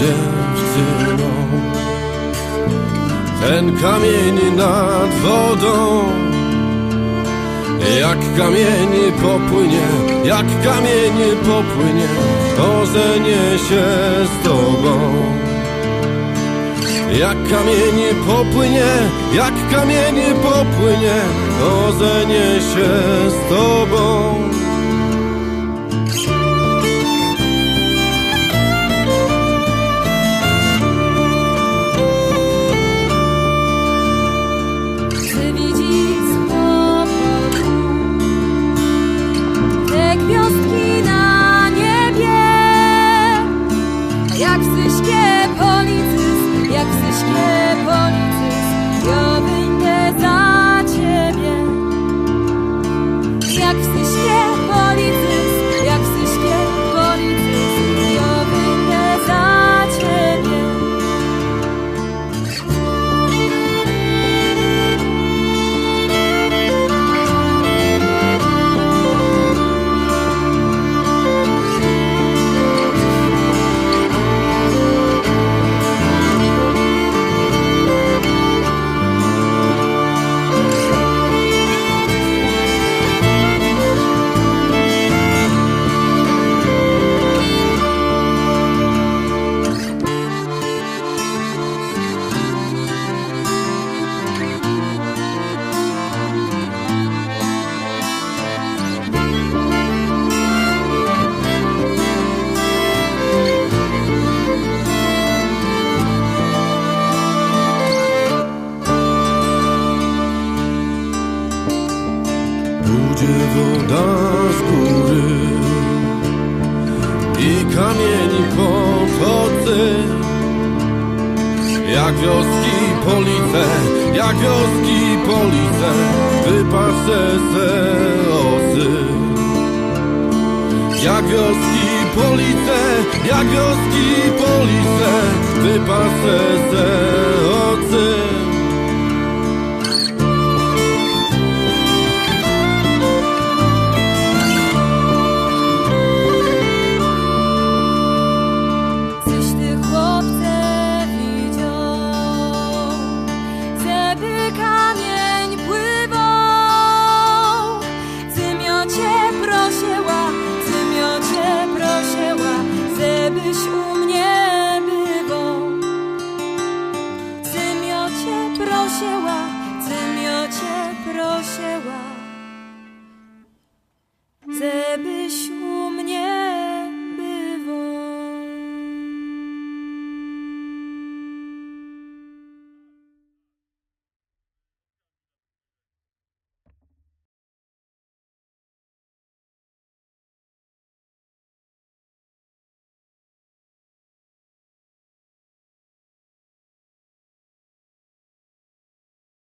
dziewczyną. Ten kamień nad wodą, jak kamień popłynie, jak kamień popłynie, to żenię się z tobą. Jak kamień popłynie, jak kamień popłynie, to żenię się z tobą. Woda z góry i kamieni potocy. Jak wioski police, jak wioski police, wypaszę se osy. Jak wioski police, jak wioski police, wypaszę se.